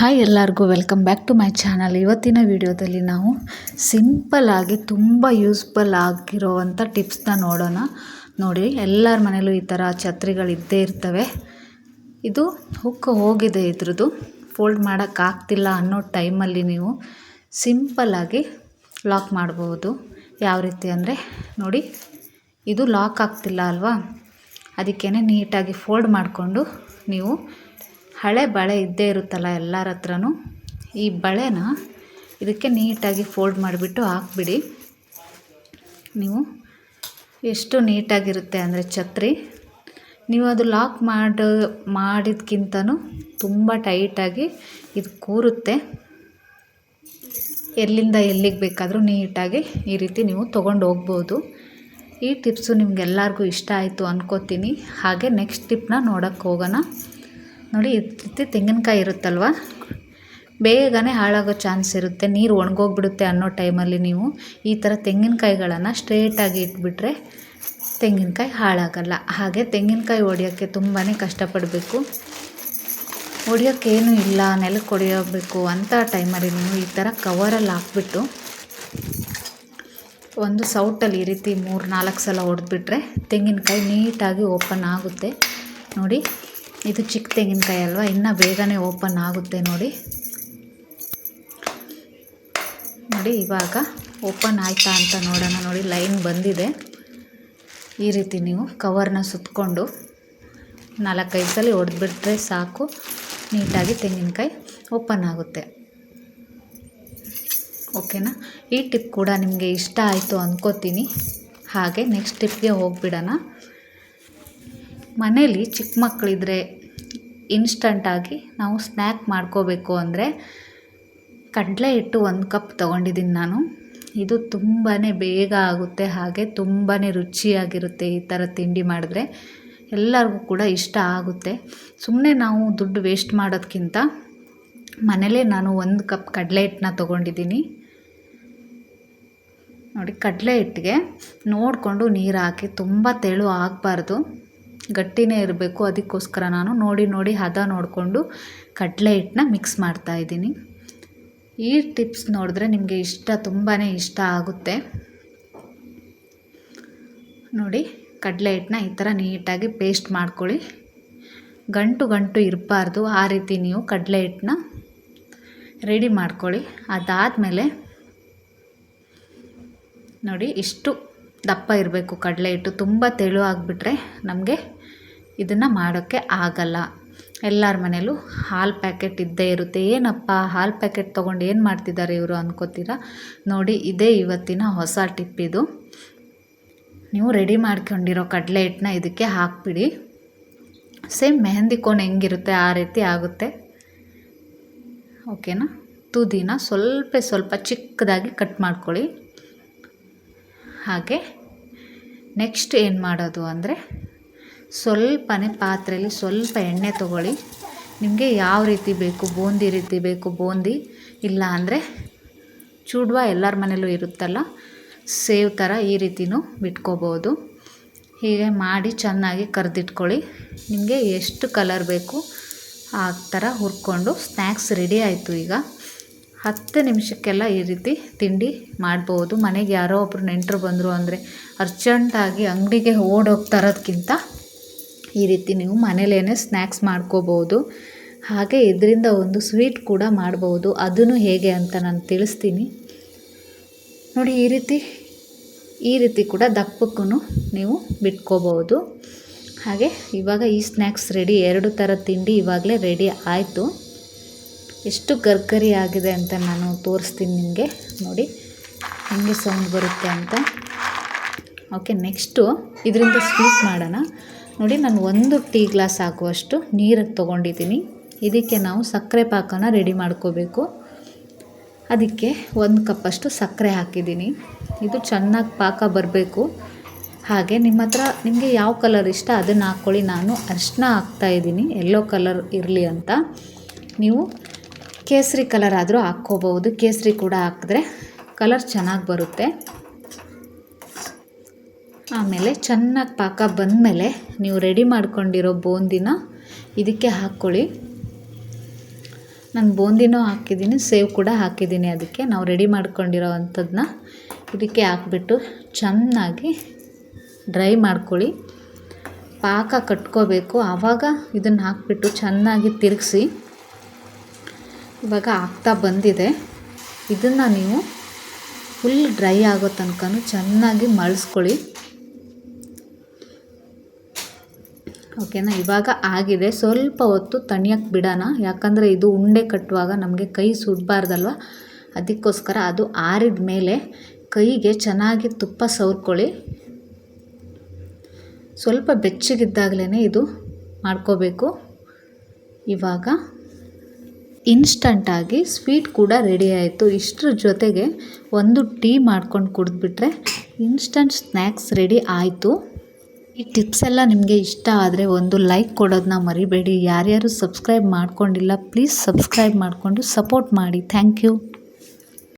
Hi ಎಲ್ಲರಿಗೂ, welcome back to my channel. ಇವತ್ತಿನ ವಿಡಿಯೋದಲ್ಲಿ ನಾವು ಸಿಂಪಲ್ಲಾಗಿ ತುಂಬ ಯೂಸ್ಫುಲ್ ಆಗಿರೋವಂಥ ಟಿಪ್ಸ್ನ ನೋಡೋಣ. ನೋಡಿ, ಎಲ್ಲರ ಮನೇಲೂ ಈ ಥರ ಛತ್ರಿಗಳಿದ್ದೇ ಇರ್ತವೆ. ಇದು ಹುಕ್ ಹೋಗಿದೆ ಇದ್ರದ್ದು. ಫೋಲ್ಡ್ ಮಾಡೋಕ್ಕಾಗ್ತಿಲ್ಲ ಅನ್ನೋ ಟೈಮಲ್ಲಿ ನೀವು ಸಿಂಪಲ್ಲಾಗಿ ಲಾಕ್ ಮಾಡ್ಬೋದು. ಯಾವ ರೀತಿ ಅಂದರೆ, ನೋಡಿ, ಇದು ಲಾಕ್ ಆಗ್ತಿಲ್ಲ ಅಲ್ವಾ? ಅದಕ್ಕೇ ನೀಟಾಗಿ ಫೋಲ್ಡ್ ಮಾಡಿಕೊಂಡು ನೀವು ಹಳೆ ಬಳೆ ಇದ್ದೇ ಇರುತ್ತಲ್ಲ ಎಲ್ಲರ ಹತ್ರನೂ, ಈ ಬಳೆನ ಇದಕ್ಕೆ ನೀಟಾಗಿ ಫೋಲ್ಡ್ ಮಾಡಿಬಿಟ್ಟು ಹಾಕ್ಬಿಡಿ. ನೀವು ಎಷ್ಟು ನೀಟಾಗಿರುತ್ತೆ ಅಂದರೆ ಛತ್ರಿ, ನೀವು ಅದು ಲಾಕ್ ಮಾಡಿ, ಮಾಡಿದ್ಕಿಂತನೂ ತುಂಬ ಟೈಟಾಗಿ ಇದು ಕೂರುತ್ತೆ. ಎಲ್ಲಿಂದ ಎಲ್ಲಿಗೆ ಬೇಕಾದರೂ ನೀಟಾಗಿ ಈ ರೀತಿ ನೀವು ತೊಗೊಂಡು ಹೋಗ್ಬೋದು. ಈ ಟಿಪ್ಸು ನಿಮ್ಗೆಲ್ಲರಿಗೂ ಇಷ್ಟ ಆಯಿತು ಅಂದ್ಕೋತೀನಿ ಹಾಗೆ ನೆಕ್ಸ್ಟ್ ಟಿಪ್ನ ನೋಡೋಕ್ಕೆ ಹೋಗೋಣ. ನೋಡಿ ರೀತಿ ತೆಂಗಿನಕಾಯಿ ಇರುತ್ತಲ್ವ? ಬೇಗನೆ ಹಾಳಾಗೋ ಚಾನ್ಸ್ ಇರುತ್ತೆ, ನೀರು ಒಣಗೋಗ್ಬಿಡುತ್ತೆ ಅನ್ನೋ ಟೈಮಲ್ಲಿ ನೀವು ಈ ಥರ ತೆಂಗಿನಕಾಯಿಗಳನ್ನು ಸ್ಟ್ರೇಟಾಗಿ ಇಟ್ಬಿಟ್ರೆ ತೆಂಗಿನಕಾಯಿ ಹಾಳಾಗಲ್ಲ. ಹಾಗೆ ತೆಂಗಿನಕಾಯಿ ಹೊಡಿಯೋಕ್ಕೆ ತುಂಬಾ ಕಷ್ಟಪಡಬೇಕು. ಹೊಡಿಯೋಕ್ಕೇನು ಇಲ್ಲ, ನೆಲಕ್ಕೆ ಹೊಡೆಯಬೇಕು ಅಂತ ಟೈಮಲ್ಲಿ ನೀವು ಈ ಥರ ಕವರಲ್ಲಿ ಹಾಕ್ಬಿಟ್ಟು ಒಂದು ಸೌಟಲ್ಲಿ ಈ ರೀತಿ ಮೂರು ನಾಲ್ಕು ಸಲ ಹೊಡೆದ್ಬಿಟ್ರೆ ತೆಂಗಿನಕಾಯಿ ನೀಟಾಗಿ ಓಪನ್ ಆಗುತ್ತೆ. ನೋಡಿ ಇದು ಚಿಕ್ಕ ತೆಂಗಿನಕಾಯಿ ಅಲ್ವಾ? ಇನ್ನೂ ಬೇಗನೆ ಓಪನ್ ಆಗುತ್ತೆ ನೋಡಿ. ನೋಡಿ, ಇವಾಗ ಓಪನ್ ಆಯಿತಾ ಅಂತ ನೋಡೋಣ ನೋಡಿ, ಲೈನ್ ಬಂದಿದೆ. ಈ ರೀತಿ ನೀವು ಕವರ್ನ ಸುತ್ತಕೊಂಡು ನಾಲ್ಕೈದು ಸಲ ಹೊಡೆದ್ಬಿಟ್ರೆ ಸಾಕು. ನೀಟಾಗಿ ತೆಂಗಿನಕಾಯಿ ಓಪನ್ ಆಗುತ್ತೆ. ಓಕೆನಾ? ಈ ಟಿಪ್ ಕೂಡ ನಿಮಗೆ ಇಷ್ಟ ಆಯಿತು ಅಂದ್ಕೋತೀನಿ ಹಾಗೆ ನೆಕ್ಸ್ಟ್ ಟಿಪ್ಗೆ ಹೋಗ್ಬಿಡೋಣ. ಮನೇಲಿ ಚಿಕ್ಕ ಮಕ್ಕಳಿದ್ರೆ ಇನ್ಸ್ಟಂಟಾಗಿ ನಾವು ಸ್ನ್ಯಾಕ್ ಮಾಡ್ಕೋಬೇಕು ಅಂದರೆ ಕಡಲೆ ಹಿಟ್ಟು ಒಂದು ಕಪ್ ತೊಗೊಂಡಿದ್ದೀನಿ ನಾನು. ಇದು ತುಂಬಾ ಬೇಗ ಆಗುತ್ತೆ, ಹಾಗೆ ತುಂಬಾ ರುಚಿಯಾಗಿರುತ್ತೆ ಈ ಥರ ತಿಂಡಿ ಮಾಡಿದ್ರೆ. ಎಲ್ಲರಿಗೂ ಕೂಡ ಇಷ್ಟ ಆಗುತ್ತೆ. ಸುಮ್ಮನೆ ನಾವು ದುಡ್ಡು ವೇಸ್ಟ್ ಮಾಡೋದಕ್ಕಿಂತ ಮನೇಲೇ ನಾನು ಒಂದು ಕಪ್ ಕಡಲೆ ಹಿಟ್ಟನ್ನ ತೊಗೊಂಡಿದ್ದೀನಿ ನೋಡಿ ಕಡಲೆ ಹಿಟ್ಟಿಗೆ ನೋಡಿಕೊಂಡು ನೀರು ಹಾಕಿ ತುಂಬ ತೆಳು ಆಗಬಾರ್ದು. ಗಟ್ಟಿನೇ ಇರಬೇಕು. ಅದಕ್ಕೋಸ್ಕರ ನಾನು ನೋಡಿ ನೋಡಿ ಹದ ನೋಡಿಕೊಂಡು ಕಡಲೆ ಹಿಟ್ಟನ್ನ ಮಿಕ್ಸ್ ಮಾಡ್ತಾಯಿದ್ದೀನಿ ಈ ಟಿಪ್ಸ್ ನೋಡಿದ್ರೆ ನಿಮಗೆ ಇಷ್ಟ ತುಂಬಾ ಇಷ್ಟ ಆಗುತ್ತೆ. ನೋಡಿ, ಕಡಲೆ ಹಿಟ್ಟನ್ನ ಈ ಥರ ನೀಟಾಗಿ ಪೇಸ್ಟ್ ಮಾಡ್ಕೊಳ್ಳಿ. ಗಂಟು ಗಂಟು ಇರಬಾರ್ದು. ಆ ರೀತಿ ನೀವು ಕಡಲೆ ಹಿಟ್ಟನ್ನ ರೆಡಿ ಮಾಡ್ಕೊಳ್ಳಿ. ಅದಾದಮೇಲೆ ನೋಡಿ, ಇಷ್ಟು ದಪ್ಪ ಇರಬೇಕು, ಕಡಲೆ ಹಿಟ್ಟು ತುಂಬ ತೆಳು ಆಗಿಬಿಟ್ರೆ ನಮಗೆ ಇದನ್ನು ಮಾಡೋಕ್ಕೆ ಆಗಲ್ಲ. ಎಲ್ಲರ ಮನೇಲೂ ಹಾಲು ಪ್ಯಾಕೆಟ್ ಇದ್ದೇ ಇರುತ್ತೆ. ಏನಪ್ಪ, ಹಾಲು ಪ್ಯಾಕೆಟ್ ತೊಗೊಂಡು ಏನು ಮಾಡ್ತಿದ್ದಾರೆ ಇವರು ಅಂದ್ಕೋತೀರಾ ನೋಡಿ, ಇದೇ ಇವತ್ತಿನ ಹೊಸ ಟಿಪ್ ಇದು. ನೀವು ರೆಡಿ ಮಾಡ್ಕೊಂಡಿರೋ ಕಡಲೆ ಹಿಟ್ಟನ್ನ ಇದಕ್ಕೆ ಹಾಕ್ಬಿಡಿ. ಸೇಮ್ ಮೆಹಂದಿ ಕೋಣೆ ಹೆಂಗಿರುತ್ತೆ ಆ ರೀತಿ ಆಗುತ್ತೆ. ಓಕೆನಾ? ತುದಿನ ಸ್ವಲ್ಪ ಸ್ವಲ್ಪ ಚಿಕ್ಕದಾಗಿ ಕಟ್ ಮಾಡ್ಕೊಳ್ಳಿ. ಹಾಗೆ ನೆಕ್ಸ್ಟ್ ಏನು ಮಾಡೋದು ಅಂದರೆ ಸ್ವಲ್ಪನೇ ಪಾತ್ರೆಯಲ್ಲಿ ಸ್ವಲ್ಪ ಎಣ್ಣೆ ತಗೊಳ್ಳಿ. ನಿಮಗೆ ಯಾವ ರೀತಿ ಬೇಕು, ಬೂಂದಿ ರೀತಿ ಬೇಕು, ಬೂಂದಿ, ಇಲ್ಲ ಅಂದರೆ ಚೂಡ್ವ ಎಲ್ಲರ ಮನೇಲೂ ಇರುತ್ತಲ್ಲ, ಸೇವ್ ಥರ ಈ ರೀತಿನೂ ಬಿಟ್ಕೋಬೋದು. ಹೀಗೆ ಮಾಡಿ ಚೆನ್ನಾಗಿ ಕರೆದಿಟ್ಕೊಳ್ಳಿ. ನಿಮಗೆ ಎಷ್ಟು ಕಲರ್ ಬೇಕು ಆ ಥರ ಹುರ್ಕೊಂಡು ಸ್ನ್ಯಾಕ್ಸ್ ರೆಡಿ ಆಯಿತು ಈಗ. ಹತ್ತು ನಿಮಿಷಕ್ಕೆಲ್ಲ ಈ ರೀತಿ ತಿಂಡಿ ಮಾಡ್ಬೋದು. ಮನೆಗೆ ಯಾರೋ ಒಬ್ಬರು ನೆಂಟರು ಬಂದರು ಅಂದರೆ ಅರ್ಜೆಂಟಾಗಿ ಅಂಗಡಿಗೆ ಓಡೋಗ್ತಾ ಇರೋದಕ್ಕಿಂತ ಈ ರೀತಿ ನೀವು ಮನೇಲೇ ಸ್ನ್ಯಾಕ್ಸ್ ಮಾಡ್ಕೋಬೋದು. ಹಾಗೆ ಇದರಿಂದ ಒಂದು ಸ್ವೀಟ್ ಕೂಡ ಮಾಡ್ಬೋದು. ಅದನ್ನು ಹೇಗೆ ಅಂತ ನಾನು ತಿಳಿಸ್ತೀನಿ. ನೋಡಿ, ಈ ರೀತಿ ಈ ರೀತಿ ಕೂಡ ದಪ್ಪಕ್ಕೂ ನೀವು ಬಿಟ್ಕೋಬೋದು. ಹಾಗೆ ಇವಾಗ ಈ ಸ್ನ್ಯಾಕ್ಸ್ ರೆಡಿ ಎರಡು ಥರ ತಿಂಡಿ ಇವಾಗಲೇ ರೆಡಿ ಆಯಿತು. ಎಷ್ಟು ಗರ್ಗರಿ ಆಗಿದೆ ಅಂತ ನಾನು ತೋರಿಸ್ತೀನಿ ನಿಮಗೆ. ನೋಡಿ, ಹೆಂಗೆ ಸೌಂಡ್ ಬರುತ್ತೆ ಅಂತ. ಓಕೆ ನೆಕ್ಸ್ಟು ಇದರಿಂದ ಸ್ವೀಟ್ ಮಾಡೋಣ. ನೋಡಿ, ನಾನು ಒಂದು ಟೀ ಗ್ಲಾಸ್ ಹಾಕುವಷ್ಟು ನೀರು ತೊಗೊಂಡಿದ್ದೀನಿ. ಇದಕ್ಕೆ ನಾವು ಸಕ್ಕರೆ ಪಾಕನ ರೆಡಿ ಮಾಡ್ಕೋಬೇಕು. ಅದಕ್ಕೆ ಒಂದು ಕಪ್ಪಷ್ಟು ಸಕ್ಕರೆ ಹಾಕಿದ್ದೀನಿ. ಇದು ಚೆನ್ನಾಗಿ ಪಾಕ ಬರಬೇಕು. ಹಾಗೆ ನಿಮ್ಮ ಹತ್ರ ನಿಮಗೆ ಯಾವ ಕಲರ್ ಇಷ್ಟ ಅದನ್ನು ಹಾಕ್ಕೊಳ್ಳಿ. ನಾನು ಅರಿಶಿನ ಹಾಕ್ತಾಯಿದ್ದೀನಿ ಎಲ್ಲೋ ಕಲರ್ ಇರಲಿ ಅಂತ. ನೀವು ಕೇಸರಿ ಕಲರ್ ಆದರೂ ಹಾಕ್ಕೋಬೋದು ಕೇಸರಿ ಕೂಡ ಹಾಕಿದ್ರೆ ಕಲರ್ ಚೆನ್ನಾಗಿ ಬರುತ್ತೆ. ಆಮೇಲೆ ಚೆನ್ನಾಗಿ ಪಾಕ ಬಂದಮೇಲೆ ನೀವು ರೆಡಿ ಮಾಡ್ಕೊಂಡಿರೋ ಬೂಂದಿನ ಇದಕ್ಕೆ ಹಾಕ್ಕೊಳ್ಳಿ. ನಾನು ಬೂಂದಿನೂ ಹಾಕಿದ್ದೀನಿ, ಸೇವ್ ಕೂಡ ಹಾಕಿದ್ದೀನಿ ಅದಕ್ಕೆ. ನಾವು ರೆಡಿ ಮಾಡ್ಕೊಂಡಿರೋ ಅಂಥದ್ದನ್ನ ಇದಕ್ಕೆ ಹಾಕ್ಬಿಟ್ಟು ಚೆನ್ನಾಗಿ ಡ್ರೈ ಮಾಡ್ಕೊಳ್ಳಿ. ಪಾಕ ಕಟ್ಕೋಬೇಕು. ಆವಾಗ ಇದನ್ನು ಹಾಕ್ಬಿಟ್ಟು ಚೆನ್ನಾಗಿ ತಿರುಗಿಸಿ ಇವಾಗ ಆಗ್ತಾ ಬಂದಿದೆ. ಇದನ್ನು ನೀವು ಫುಲ್ ಡ್ರೈ ಆಗೋ ತನಕ ಚೆನ್ನಾಗಿ ಮಳಸ್ಕೊಳ್ಳಿ. ಓಕೆನಾ ಇವಾಗ ಆಗಿದೆ. ಸ್ವಲ್ಪ ಹೊತ್ತು ತಣಿಯಕ್ಕೆ ಬಿಡೋಣ. ಯಾಕಂದರೆ ಇದು ಉಂಡೆ ಕಟ್ಟುವಾಗ ನಮಗೆ ಕೈ ಸುಡಬಾರ್ದಲ್ವ? ಅದಕ್ಕೋಸ್ಕರ ಅದು ಆರಿದ ಮೇಲೆ ಕೈಗೆ ಚೆನ್ನಾಗಿ ತುಪ್ಪ ಸವರ್ಕೊಳ್ಳಿ. ಸ್ವಲ್ಪ ಬೆಚ್ಚಗಿದ್ದಾಗಲೇ ಇದು ಮಾಡ್ಕೋಬೇಕು. ಇವಾಗ ಇನ್ಸ್ಟಂಟಾಗಿ ಸ್ವೀಟ್ ಕೂಡ ರೆಡಿ ಆಯಿತು. ಇಷ್ಟರ ಜೊತೆಗೆ ಒಂದು ಟೀ ಮಾಡ್ಕೊಂಡು ಕುಡಿದ್ಬಿಟ್ರೆ ಇನ್ಸ್ಟಂಟ್ ಸ್ನ್ಯಾಕ್ಸ್ ರೆಡಿ ಆಯಿತು. ಈ ಟಿಪ್ಸ್ ಎಲ್ಲ ನಿಮಗೆ ಇಷ್ಟ ಆದರೆ ಒಂದು ಲೈಕ್ ಕೊಡೋದನ್ನ ಮರಿಬೇಡಿ. ಯಾರ್ಯಾರು ಸಬ್ಸ್ಕ್ರೈಬ್ ಮಾಡ್ಕೊಂಡಿಲ್ಲ ಪ್ಲೀಸ್ ಸಬ್ಸ್ಕ್ರೈಬ್ ಮಾಡಿಕೊಂಡು ಸಪೋರ್ಟ್ ಮಾಡಿ. Thank you